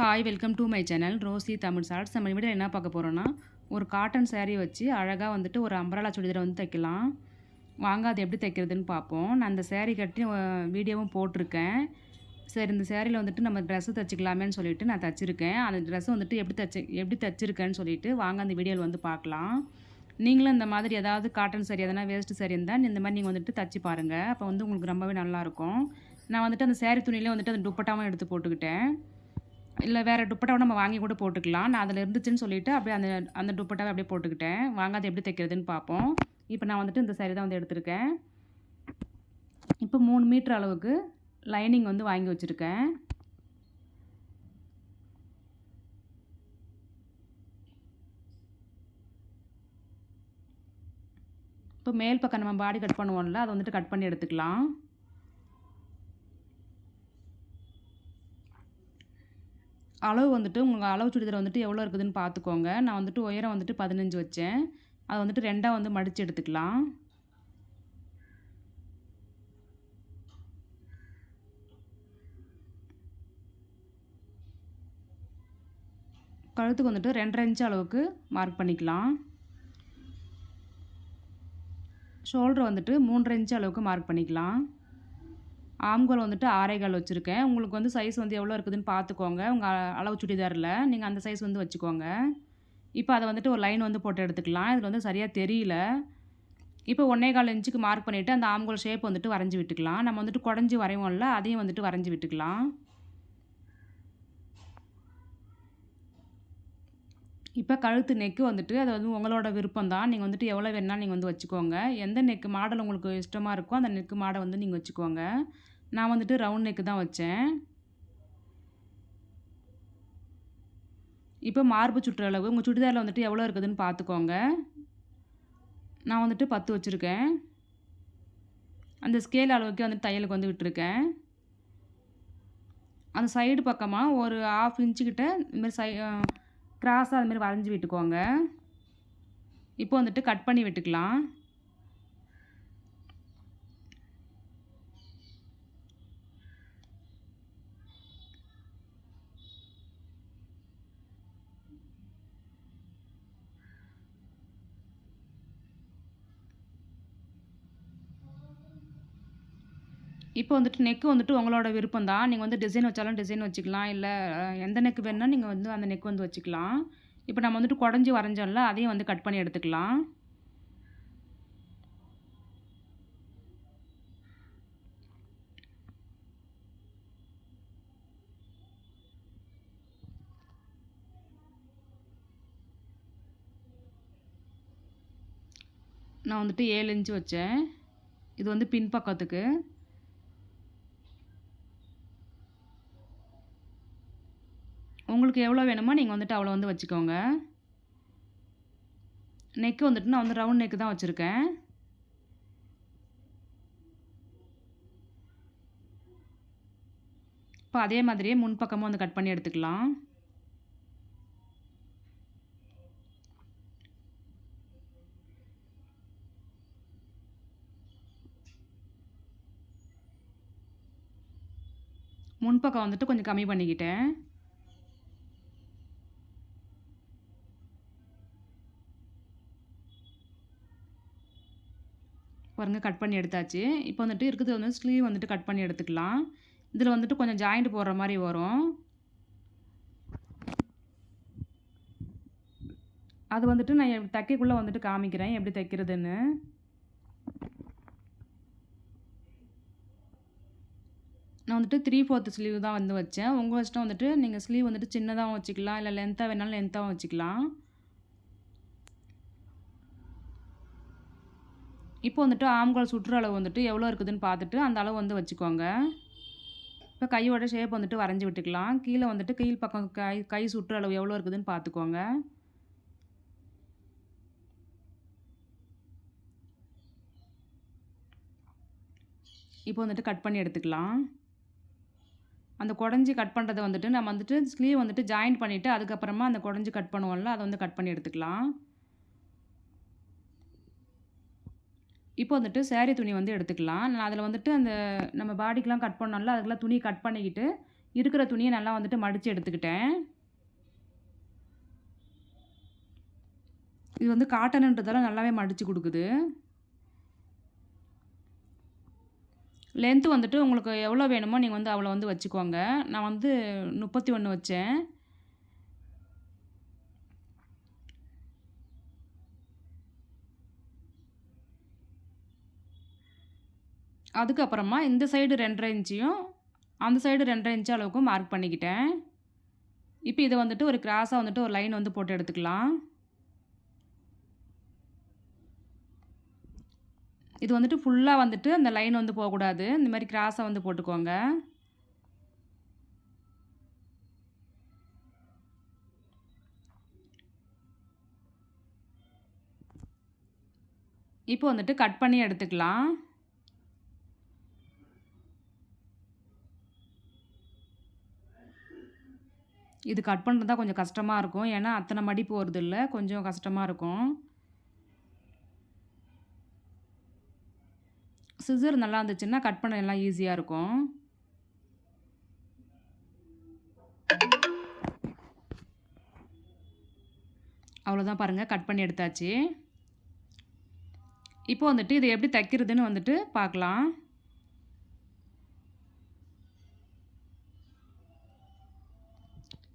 Hi welcome to my channel Rosie Tamil shorts நம்ம video என்ன பார்க்க போகிறோன்னா ஒரு காட்டன் சேரீ வச்சு அழகாக வந்துட்டு ஒரு அம்பரலா சுடிதாரை வந்து தைக்கலாம். வாங்க அது எப்படி தைக்கிறதுன்னு பார்ப்போம். நான் அந்த சேரீ கட்டி வீடியோவும் போட்டிருக்கேன். சரி இந்த சேரீயில் வந்துட்டு நம்ம ட்ரெஸ்ஸு தைச்சிக்கலாமேன்னு சொல்லிட்டு நான் தைச்சிருக்கேன். அந்த ட்ரெஸ்ஸு வந்துட்டு எப்படி தைச்சி எப்படி தைச்சிருக்கேன்னு சொல்லிட்டு வாங்க அந்த வீடியோவில் வந்து பார்க்கலாம். நீங்களும் இந்த மாதிரி ஏதாவது காட்டன் saree எதனா வேஸ்ட்டு saree இருந்தால் இந்த மாதிரி நீங்கள் வந்துட்டு தச்சு பாருங்கள் அப்போ வந்து உங்களுக்கு ரொம்பவே நல்லாயிருக்கும் நான் வந்துட்டு அந்த சேரீ துணியிலே வந்துட்டு அந்த துப்பட்டாவும் எடுத்து போட்டுக்கிட்டேன். இல்லை வேறு துப்பட்டாவை நம்ம வாங்கி கூட போட்டுக்கலாம். நான் அதில் இருந்துச்சுன்னு சொல்லிட்டு அப்படியே அந்த அந்த துப்பட்டாவை அப்படியே போட்டுக்கிட்டேன். வாங்க எப்படி தைக்கிறதுன்னு பார்ப்போம் இப்போ நான் வந்துட்டு இந்த சரி தான் வந்து எடுத்திருக்கேன். இப்போ மூணு மீட்டர் அளவுக்கு லைனிங் வந்து வாங்கி வச்சுருக்கேன். இப்போ மேல் பக்கம் நம்ம பாடி கட் பண்ணுவோம்ல அதை வந்துட்டு கட் பண்ணி எடுத்துக்கலாம். அளவு வந்துட்டு உங்கள் அளவு சுடிதார் வந்துட்டு எவ்வளோ இருக்குதுன்னு பார்த்துக்கோங்க நான் வந்துட்டு உயரம் வந்துட்டு பதினஞ்சு வச்சேன். அதை வந்துட்டு ரெண்டாக வந்து மடித்து எடுத்துக்கலாம். கழுத்துக்கு வந்துட்டு ரெண்டரை இன்ச்சு அளவுக்கு மார்க் பண்ணிக்கலாம். ஷோல்டர் வந்துட்டு மூன்றரை இன்ச்சு அளவுக்கு மார்க் பண்ணிக்கலாம். ஆம்கோல் வந்துட்டு ஆரைகால் வச்சுருக்கேன். உங்களுக்கு வந்து சைஸ் வந்து எவ்வளோ இருக்குதுன்னு பார்த்துக்கோங்க உங்கள் அளவு சுடிதாரில் நீங்கள் அந்த சைஸ் வந்து வச்சுக்கோங்க. இப்போ அதை வந்துட்டு ஒரு லைன் வந்து போட்டு எடுத்துக்கலாம். இதில் வந்து சரியாக தெரியல. இப்போ ஒன்றே கால் இன்ச்சுக்கு மார்க் பண்ணிவிட்டு அந்த ஆம்கோல் ஷேப் வந்துட்டு வரைஞ்சி விட்டுக்கலாம். நம்ம வந்துட்டு குடஞ்சி வரைவோம்ல அதையும் வந்துட்டு வரைஞ்சி விட்டுக்கலாம். இப்போ கழுத்து நெக்கு வந்துட்டு அது வந்து உங்களோட விருப்பம் தான் நீங்கள் வந்துட்டு எவ்வளோ வேணால் நீங்கள் வந்து வச்சுக்கோங்க. எந்த நெக்கு மாடல் உங்களுக்கு இஷ்டமாக இருக்கோ அந்த நெக்கு மாடல் வந்து நீங்கள் வச்சுக்கோங்க. நான் வந்துட்டு ரவுண்ட் நெக்கு தான் வச்சேன். இப்போ மார்பு சுற்றளவு உங்கள் சுடிதாரில் வந்துட்டு எவ்வளோ இருக்குதுன்னு பார்த்துக்கோங்க நான் வந்துட்டு பத்து வச்சுருக்கேன். அந்த ஸ்கேல் அளவுக்கு வந்துட்டு தையலுக்கு வந்து விட்டுருக்கேன். அந்த சைடு பக்கமாக ஒரு ஆஃப் இன்ச்சுக்கிட்ட இதுமாரி சை கிராஸாக அதுமாரி வரைஞ்சி விட்டுக்கோங்க. இப்போ வந்துட்டு கட் பண்ணி விட்டுக்கலாம். இப்போ வந்துட்டு நெக்கு வந்துட்டு உங்களோட விருப்பம் தான் நீங்கள் வந்து டிசைன் வச்சாலும் டிசைன் வச்சுக்கலாம். இல்லை எந்த நெக்கு வேணுன்னா நீங்கள் வந்து அந்த நெக் வந்து வச்சுக்கலாம். இப்போ நம்ம வந்துட்டு குடஞ்சி வரைஞ்சோம்ல அதையும் வந்து கட் பண்ணி எடுத்துக்கலாம். நான் வந்துட்டு ஏழு இன்ச்சு வச்சேன். இது வந்து பின்பக்கத்துக்கு. உங்களுக்கு எவ்வளோ வேணுமோ நீங்கள் வந்துட்டு அவ்வளோ வந்து வச்சுக்கோங்க. நெக்கு வந்துட்டு நான் வந்து ரவுண்ட் நெக்கு தான் வச்சுருக்கேன். இப்போ அதே மாதிரியே முன்பக்கமும் வந்து கட் பண்ணி எடுத்துக்கலாம். முன்பக்கம் வந்துட்டு கொஞ்சம் கம்மி பண்ணிக்கிட்டேன். பாருங்கள் கட் பண்ணி எடுத்தாச்சு. இப்போ வந்துட்டு இருக்குது வந்து ஸ்லீவ் வந்துட்டு கட் பண்ணி எடுத்துக்கலாம். இதில் வந்துட்டு கொஞ்சம் ஜாயிண்ட் போடுற மாதிரி வரும். அது வந்துட்டு நான் தைக்கக்குள்ளே வந்துட்டு காமிக்கிறேன். எப்படி தைக்கிறதுன்னு. நான் வந்துட்டு த்ரீ ஃபோர்த்து ஸ்லீவ் தான் வந்து வச்சேன். உங்கள் இஷ்டம் வந்துட்டு நீங்கள் ஸ்லீவ் வந்துட்டு சின்னதாகவும் வச்சுக்கலாம். இல்லை லென்த்தாக வேணாலும் லென்த்தாகவும் வச்சுக்கலாம். இப்போ வந்துட்டு ஆம்கால் சுற்று அளவு வந்துட்டு எவ்வளோ இருக்குதுன்னு பார்த்துட்டு அந்த அளவு வந்து வச்சுக்கோங்க. இப்போ கையோட ஷேப் வந்துட்டு வரைஞ்சி விட்டுக்கலாம். கீழே வந்துட்டு கீழ் பக்கம் கை கை சுற்று அளவு எவ்வளோ இருக்குதுன்னு பார்த்துக்கோங்க. இப்போ வந்துட்டு கட் பண்ணி எடுத்துக்கலாம். அந்த குடஞ்சி கட் பண்ணுறதை வந்துட்டு நம்ம வந்துட்டு ஸ்லீவ் வந்துட்டு ஜாயின் பண்ணிவிட்டு அதுக்கப்புறமா அந்த குடஞ்சி கட் பண்ணுவோம்ல அதை வந்து கட் பண்ணி எடுத்துக்கலாம். இப்போ வந்துட்டு சேரீ துணி வந்து எடுத்துக்கலாம். நான் அதில் வந்துட்டு அந்த நம்ம பாடிக்கெலாம் கட் பண்ணோம்ல அதுக்கெல்லாம் துணி கட் பண்ணிக்கிட்டு இருக்கிற துணியை நல்லா வந்துட்டு மடித்து எடுத்துக்கிட்டேன். இது வந்து காட்டனுன்றதால நல்லாவே மடித்து கொடுக்குது. லென்த்து வந்துட்டு உங்களுக்கு எவ்வளோ வேணுமோ நீங்கள் வந்து அவ்வளோ வந்து வச்சுக்கோங்க. நான் வந்து முப்பத்தி ஒன்று வச்சேன். அதுக்கப்புறமா இந்த சைடு ரெண்டரை இன்ச்சையும் அந்த சைடு ரெண்டரை இன்ச்சு அளவுக்கும் மார்க் பண்ணிக்கிட்டேன். இப்போ இதை வந்துட்டு ஒரு கிராஸாக வந்துட்டு ஒரு லைன் வந்து போட்டு எடுத்துக்கலாம். இது வந்துட்டு ஃபுல்லாக வந்துட்டு அந்த லைன் வந்து போகக்கூடாது. இந்த மாதிரி கிராஸாக வந்து போட்டுக்கோங்க. இப்போ வந்துட்டு கட் பண்ணி எடுத்துக்கலாம். இது கட் பண்ணுறது தான் கொஞ்சம் கஷ்டமாக இருக்கும். ஏன்னா அத்தனை மடி போகிறது இல்லை கொஞ்சம் கஷ்டமாக இருக்கும். சிசர் நல்லா இருந்துச்சுன்னா கட் பண்ண எல்லாம் ஈஸியாக இருக்கும். அவ்வளோதான் பாருங்கள் கட் பண்ணி எடுத்தாச்சு. இப்போ வந்துட்டு இதை எப்படி தைக்கிறதுன்னு வந்துட்டு பார்க்கலாம்.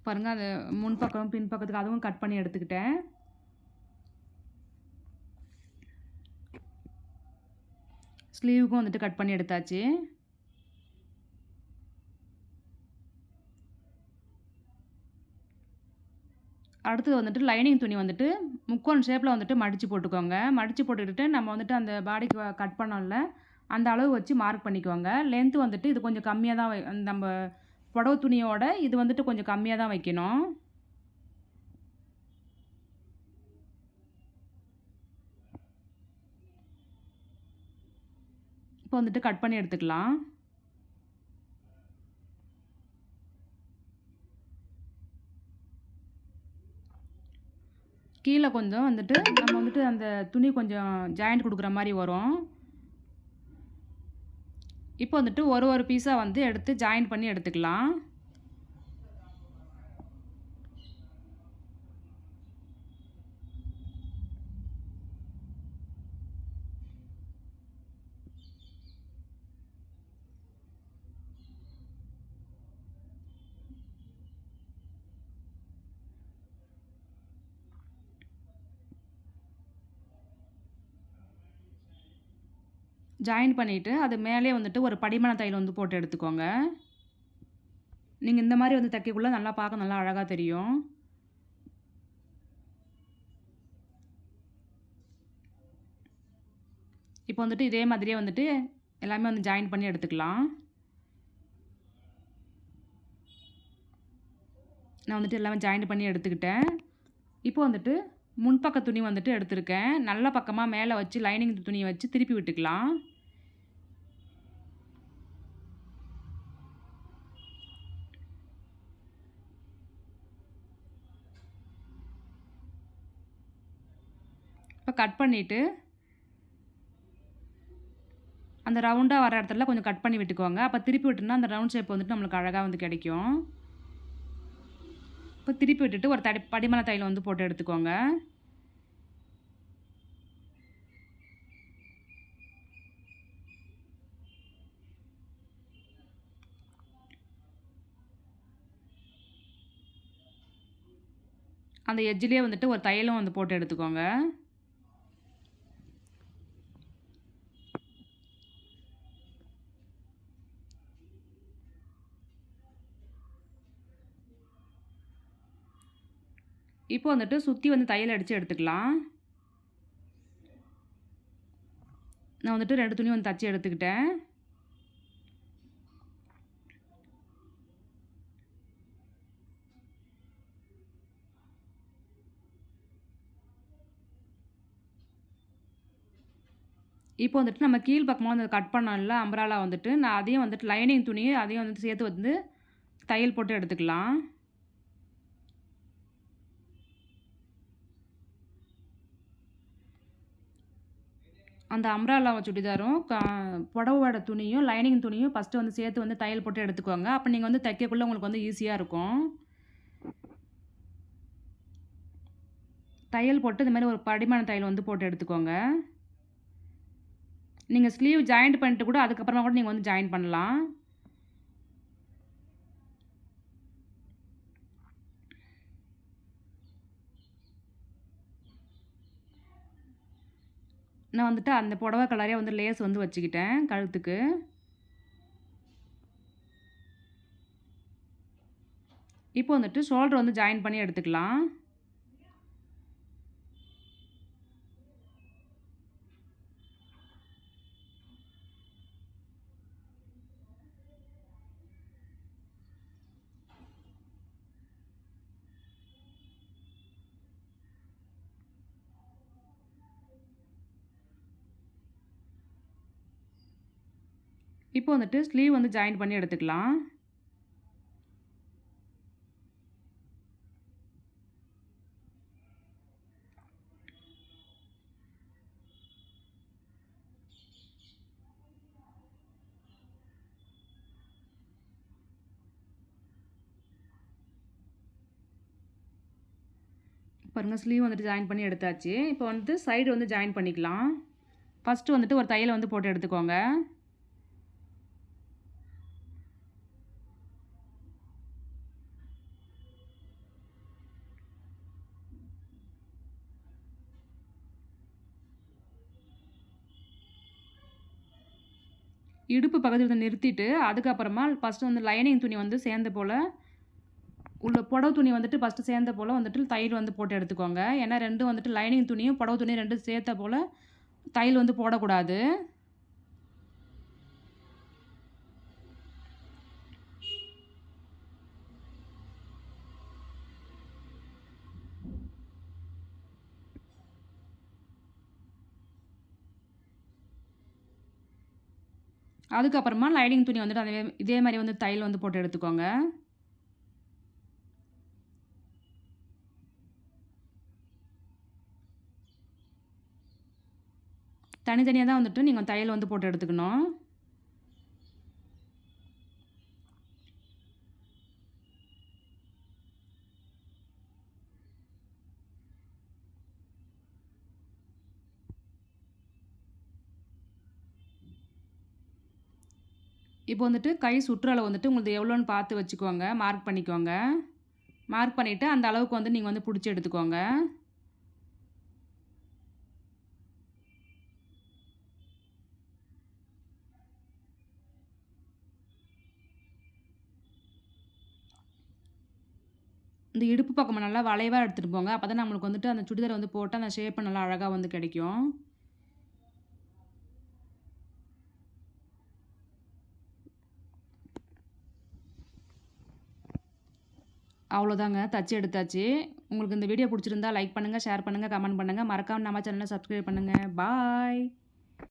பாருங்கள் அது பின் பின்பக்கத்துக்கு அதுவும் கட் பண்ணி எடுத்துக்கிட்டேன். ஸ்லீவுக்கும் வந்துட்டு கட் பண்ணி எடுத்தாச்சு. அடுத்தது வந்துட்டு லைனிங் துணி வந்துட்டு முக்கோன் ஷேப்பில் வந்துட்டு மடித்து போட்டுக்கோங்க. மடித்து போட்டுக்கிட்டு நம்ம வந்துட்டு அந்த பாடிக்கு கட் பண்ணோம்ல அந்த அளவு வச்சு மார்க் பண்ணிக்கோங்க. லென்த்து வந்துட்டு இது கொஞ்சம் கம்மியாக தான் வை- நம்ம புடவை துணியோட இது வந்துட்டு கொஞ்சம் கம்மியாக தான் வைக்கணும். இப்போ வந்துட்டு கட் பண்ணி எடுத்துக்கலாம். கீழே கொஞ்சம் வந்துட்டு நம்ம வந்துட்டு அந்த துணி கொஞ்சம் ஜாயிண்ட் கொடுக்குற மாதிரி வரும். இப்போ வந்துட்டு ஒரு ஒரு பீஸாக வந்து எடுத்து ஜாயின் பண்ணி எடுத்துக்கலாம். ஜாயின் பண்ணிவிட்டு அது மேலே வந்துட்டு ஒரு படிமான தையல் வந்து போட்டு எடுத்துக்கோங்க. நீங்கள் இந்த மாதிரி வந்து தைக்கக்குள்ள நல்லா பார்க்க நல்லா அழகாக தெரியும். இப்போ வந்துட்டு இதே மாதிரியே வந்துட்டு எல்லாமே வந்து ஜாயின் பண்ணி எடுத்துக்கலாம். நான் வந்துட்டு எல்லாமே ஜாயின் பண்ணி எடுத்துக்கிட்டேன். இப்போ வந்துட்டு முன்பக்க துணி வந்துட்டு எடுத்திருக்கேன். நல்ல பக்கமாக மேலே வச்சு லைனிங் துணியை வச்சு திருப்பி விட்டுக்கலாம். கட் பண்ணிவிட்டு அந்த ரவுண்டாக வர இடத்துல கொஞ்சம் கட் பண்ணி விட்டுக்கோங்க. அப்போ திருப்பி விட்டுனா அந்த ரவுண்ட் ஷேப் வந்துட்டு நம்மளுக்கு அழகாக வந்து கிடைக்கும். இப்போ திருப்பி விட்டுட்டு ஒரு தடி படிமலை தையல் வந்து போட்டு எடுத்துக்கோங்க. அந்த எஜ்ஜிலே வந்துட்டு ஒரு தையலும் வந்து போட்டு எடுத்துக்கோங்க. இப்போ வந்துட்டு சுற்றி வந்து தையல் அடித்து எடுத்துக்கலாம். நான் வந்துட்டு ரெண்டு துணி வந்து தச்சு எடுத்துக்கிட்டேன். இப்போ வந்துட்டு நம்ம கீழ் பக்கமாக வந்து கட் பண்ணோம்ல அம்பராலா வந்துட்டு நான் அதையும் வந்துட்டு லைனிங் துணியை அதையும் வந்துட்டு சேர்த்து வந்து தையல் போட்டு எடுத்துக்கலாம். அந்த அம்ராலாவை சுடிதாரும் புடவோட துணியும் லைனிங் துணியும் ஃபஸ்ட்டு வந்து சேர்த்து வந்து தையல் போட்டு எடுத்துக்கோங்க. அப்போ நீங்கள் வந்து தைக்கக்குள்ளே உங்களுக்கு வந்து ஈஸியாக இருக்கும். தையல் போட்டு இந்த மாதிரி ஒரு படிமான தையல் வந்து போட்டு எடுத்துக்கோங்க. நீங்கள் ஸ்லீவ் ஜாயிண்ட் பண்ணிட்டு கூட அதுக்கப்புறமா கூட நீங்கள் வந்து ஜாயின் பண்ணலாம். நான் வந்துட்டு அந்த புடவை கலரே வந்து லேஸ் வந்து வச்சுக்கிட்டேன் கழுத்துக்கு. இப்போ வந்துட்டு ஷோல்டர் வந்து ஜாயின் பண்ணி எடுத்துக்கலாம். இப்போ வந்துட்டு ஸ்லீவ் வந்து ஜாயின் பண்ணி எடுத்துக்கலாம். பாருங்கள் ஸ்லீவ் வந்துட்டு ஜாயின் பண்ணி எடுத்தாச்சு. இப்போ வந்து சைடு வந்து ஜாயின் பண்ணிக்கலாம். ஃபஸ்ட்டு வந்துட்டு ஒரு தையலை வந்து போட்டு எடுத்துக்கோங்க. இடுப்பு பக்கத்தில் வந்து நிறுத்திட்டு அதுக்கப்புறமா ஃபஸ்ட்டு வந்து லைனிங் துணி வந்து சேர்ந்த போல் உள்ள புடவ துணி வந்துட்டு ஃபஸ்ட்டு சேர்ந்த போல் வந்துட்டு தையல் வந்து போட்டு எடுத்துக்கோங்க. ஏன்னா ரெண்டும் வந்துட்டு லைனிங் துணியும் புடவ துணியும் ரெண்டும் சேர்த்த போல் தையல் வந்து போடக்கூடாது. அதுக்கப்புறமா லைனிங் துணி வந்துட்டு அதே இதே மாதிரி வந்து தையல் வந்து போட்டு எடுத்துக்கோங்க. தனித்தனியாக தான் வந்துட்டு நீங்கள் தையல் வந்து போட்டு எடுத்துக்கணும். இப்போ வந்துட்டு கை சுற்றளவு வந்துட்டு உங்களுக்கு எவ்வளோன்னு பார்த்து வச்சுக்கோங்க. மார்க் பண்ணிக்கோங்க. மார்க் பண்ணிவிட்டு அந்த அளவுக்கு வந்து நீங்கள் வந்து பிடிச்சி எடுத்துக்கோங்க. இந்த இடுப்பு பக்கம் நல்லா வளைவாக எடுத்துகிட்டு போங்க. அப்போ தான் நம்மளுக்கு வந்துட்டு அந்த சுடிதார் வந்து போட்டு அந்த ஷேப்பு நல்லா அழகாக வந்து கிடைக்கும். அவ்வளோதாங்க. தச்சு எடுத்தாச்சு. உங்களுக்கு இந்த வீடியோ பிடிச்சிருந்தா லைக் பண்ணுங்கள் ஷேர் பண்ணுங்கள் கமெண்ட் பண்ணுங்கள் மறக்காமல் நம்ம சேனலை சப்ஸ்கிரைப் பண்ணுங்கள் பாய்